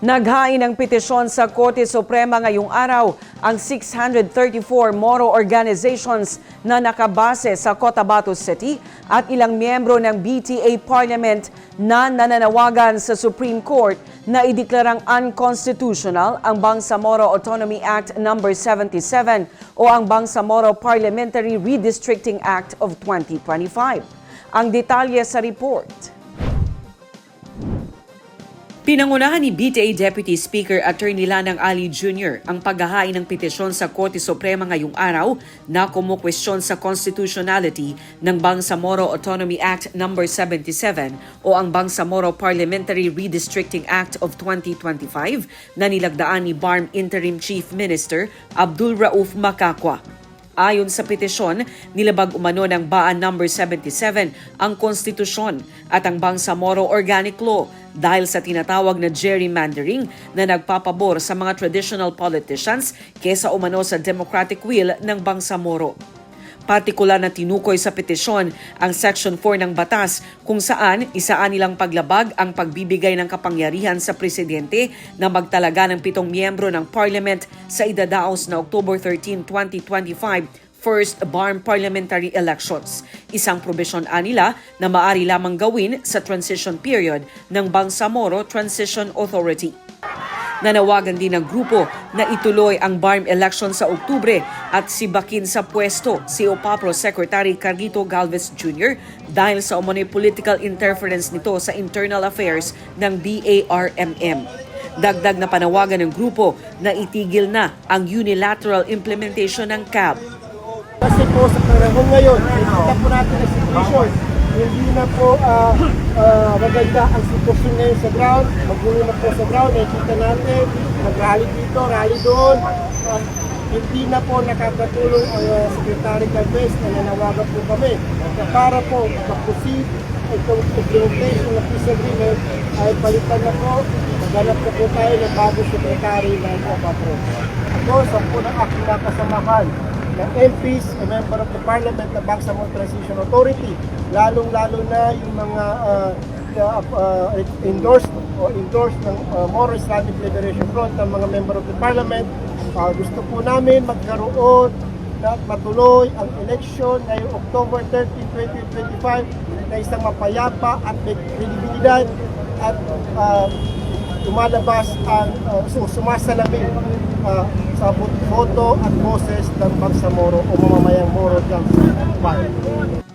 Naghain ng petisyon sa Korte Suprema ngayong araw ang 634 Moro organizations na nakabase sa Cotabato City at ilang miyembro ng BTA Parliament na nananawagan sa Supreme Court na ideklarang unconstitutional ang Bangsamoro Autonomy Act No. 77 o ang Bangsamoro Parliamentary Redistricting Act of 2025. Ang detalye sa report. Pinangunahan ni BTA Deputy Speaker Attorney Lanang Ali Jr. ang paghahain ng petisyon sa Korte Suprema ngayong araw na kumukwestiyon sa constitutionality ng Bangsamoro Autonomy Act No. 77 o ang Bangsamoro Parliamentary Redistricting Act of 2025 na nilagdaan ni BARM Interim Chief Minister Abdul Rauf Makakwa. Ayon sa petisyon, nilabag umano ng Baan No. 77 ang konstitusyon at ang Bangsamoro Organic Law dahil sa tinatawag na gerrymandering na nagpapabor sa mga traditional politicians kesa umano sa democratic will ng Bangsamoro. Partikular na tinukoy sa petisyon ang Section 4 ng batas kung saan isaan nilang paglabag ang pagbibigay ng kapangyarihan sa presidente na magtalaga ng pitong miyembro ng parliament sa idadaos na October 13, 2025 first BARM parliamentary elections. Isang probisyon anila na maari lamang gawin sa transition period ng Bangsamoro Transition Authority. Nanawagan din ng grupo na ituloy ang BARM election sa Oktubre at sibakin sa pwesto si OPAPRO Secretary Carlito Galvez Jr. dahil sa umano'y political interference nito sa internal affairs ng BARMM. Dagdag na panawagan ng grupo na itigil na ang unilateral implementation ng CAB. Kasi po sa panahon ngayon, nakikita po natin ang situation. Hindi na po ah, ah, maganda ang sitwasyon ngayon sa ground. Magulo na po sa ground. Nakikita natin, nag-rally dito, rally doon. Ah, hindi na po nakakatulong ang uh, Secretary Galvez na nanawagan po kami para po maproceed itong implementation ng peace agreement ay palitan na po, maghanap na po tayo ng bagong secretary ng OPAPRO. Ako, sa po ng aking nakasamahan, ng MPs, a member of the Parliament ng Bangsamoro Transition Authority, lalong-lalo na yung mga uh, uh, endorsed o endorsed ng uh, Moro Islamic Liberation Front ng mga member of the Parliament. Uh, gusto po namin magkaroon na matuloy ang election ngayong October 13, 2025 na isang mapayapa at may kredibilidad at uh, lumalabas ang uh, sumasalamin uh, sa boto at boses ng Bangsamoro o mamamayang Moro ng bayan.